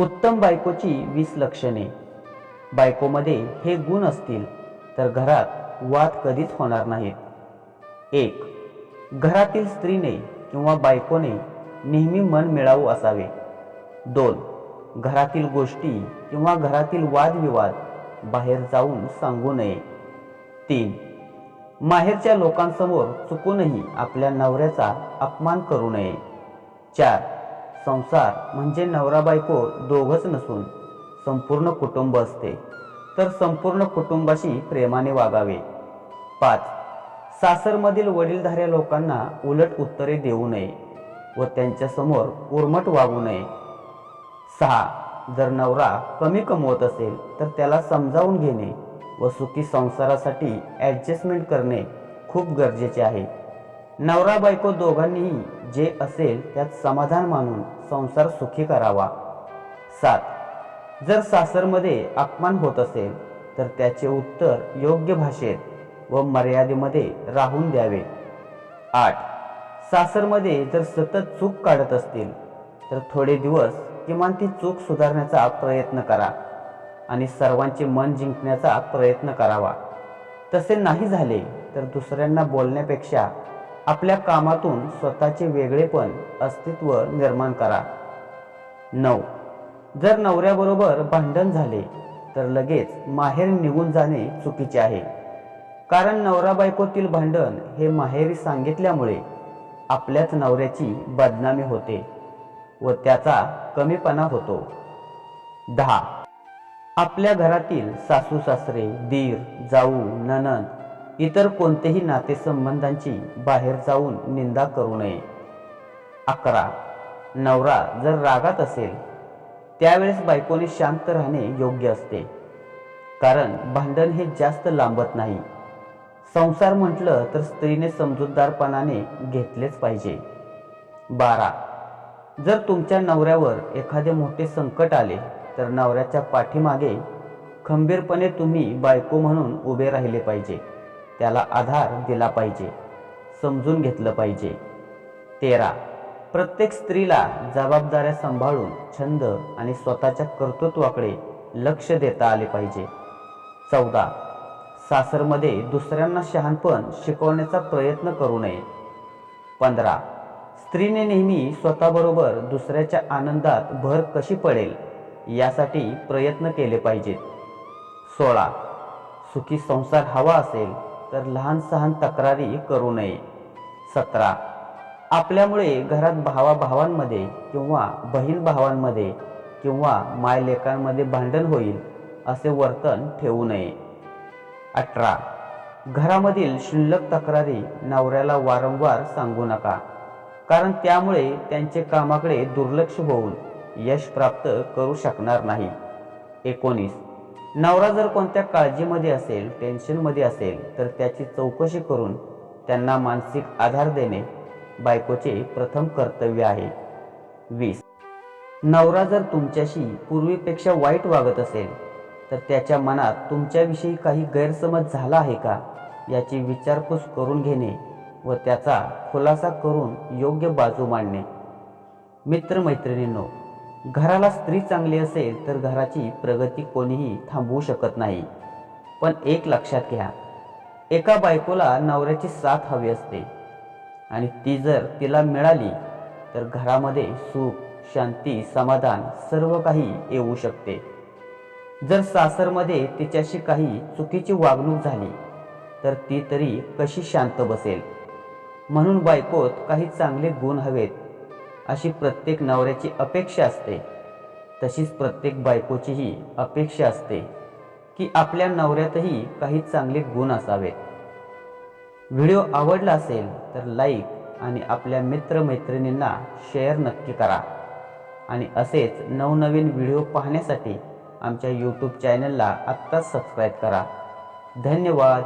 उत्तम बायकोची वीस लक्षणे. बायकोमध्ये हे गुण असतील तर घरात वाद कधीच होणार नाहीत. एक घरातील स्त्रीने किंवा बायकोने नेहमी मन मिळावू असावे. दोन घरातील गोष्टी किंवा घरातील वादविवाद बाहेर जाऊन सांगू नये. तीन माहेरच्या लोकांसमोर चुकूनही आपल्या नवऱ्याचा अपमान करू नये. चार संसार म्हणजे नवरा बायको दोघंच नसून संपूर्ण कुटुंब असते. तर संपूर्ण कुटुंबाशी प्रेमाने वागावे. पाच सासरमधील वडीलधाऱ्या लोकांना उलट उत्तरे देऊ नये व त्यांच्यासमोर उर्मट वागू नये. सहा जर नवरा कमी कमवत असेल तर त्याला समजावून घेणे व सुखी संसारासाठी ॲडजस्टमेंट करणे खूप गरजेचे आहे. नवरा बायको दोघांनीही जे असेल त्यात समाधान मानून संसार सुखी करावा. सात. जर सासरमध्ये अपमान होत असेल तर त्याचे उत्तर योग्य भाषेत व मर्यादेमध्ये राहून द्यावे. आठ. सासरमध्ये जर सतत चूक काढत असतील तर थोडे दिवस किमान ती चूक सुधारण्याचा प्रयत्न करा आणि सर्वांचे मन जिंकण्याचा प्रयत्न करावा. तसे नाही झाले तर दुसऱ्यांना बोलण्यापेक्षा आपल्या कामातून स्वतःचे वेगळेपण अस्तित्व निर्माण करा. नऊ. जर नवऱ्याबरोबर भांडण झाले तर लगेच माहेर निघून जाणे चुकीचे आहे. कारण नवरा बायकोतील भांडण हे माहेरी सांगितल्यामुळे आपल्याच नवऱ्याची बदनामी होते व त्याचा कमीपणा होतो. दहा. आपल्या घरातील सासू सासरे दीर जाऊ ननंद इतर कोणतेही नातेसंबंधांची बाहेर जाऊन निंदा करू नये. अकरा. नवरा जर रागात असेल त्यावेळेस बायकोने शांत राहणे योग्य असते. कारण भांडण हे जास्त लांबत नाही. संसार म्हटलं तर स्त्रीने समजूतदारपणाने घेतलेच पाहिजे. बारा. जर तुमच्या नवऱ्यावर एखादे मोठे संकट आले तर नवऱ्याच्या पाठीमागे खंबीरपणे तुम्ही बायको म्हणून उभे राहिले पाहिजे. त्याला आधार दिला पाहिजे समजून घेतलं पाहिजे. तेरा. प्रत्येक स्त्रीला जबाबदाऱ्या सांभाळून छंद आणि स्वतःच्या कर्तृत्वाकडे लक्ष देता आले पाहिजे. चौदा. सासरमध्ये दुसऱ्यांना शहाणपण शिकवण्याचा प्रयत्न करू नये. पंधरा. स्त्रीने नेहमी स्वतःबरोबर दुसऱ्याच्या आनंदात भर कशी पडेल यासाठी प्रयत्न केले पाहिजेत. सोळा. सुखी संसार हवा असेल तर लहान सहान तक्रारी करू नये. सतरा. आपल्यामुळे घरात भावाभावांमध्ये किंवा बहीण भावांमध्ये किंवा मायलेकांमध्ये भांडण होईल असे वर्तन ठेवू नये. अठरा. घरामधील क्षुल्लक तक्रारी नवऱ्याला वारंवार सांगू नका कारण त्यामुळे त्यांचे कामाकडे दुर्लक्ष होऊन यश प्राप्त करू शकणार नाही. एकोणीस. नवरा जर कोणत्या काळजीमध्ये असेल टेन्शनमध्ये असेल तर त्याची चौकशी करून त्यांना मानसिक आधार देणे बायकोचे प्रथम कर्तव्य आहे. वीस. नवरा जर तुमच्याशी पूर्वीपेक्षा वाईट वागत असेल तर त्याच्या मनात तुमच्याविषयी काही गैरसमज झाला आहे का? याची विचारपूस करून घेणे व त्याचा खुलासा करून योग्य बाजू मांडणे. मित्रमैत्रिणींनो घराला स्त्री चांगली असेल तर घराची प्रगती कोणीही थांबवू शकत नाही. पण एक लक्षात घ्या एका बायकोला नवऱ्याची साथ हवी असते आणि ती जर तिला मिळाली तर घरामध्ये सुख शांती समाधान सर्व काही येऊ शकते. जर सासरमध्ये तिच्याशी काही चुकीची वागणूक झाली तर ती तरी कशी शांत बसेल? म्हणून बायकोत काही चांगले गुण हवेत. अशी प्रत्येक नवऱ्याची अपेक्षा असते. तशीच प्रत्येक बायकोचीही अपेक्षा असते की आपल्या नवऱ्यातही काही चांगले गुण असावेत. व्हिडिओ आवडला असेल तर लाईक आणि आपल्या मित्रमैत्रिणींना शेअर नक्की करा. आणि असेच नवनवीन व्हिडिओ पाहण्यासाठी आमच्या यूट्यूब चॅनलला आत्ताच सबस्क्राईब करा. धन्यवाद.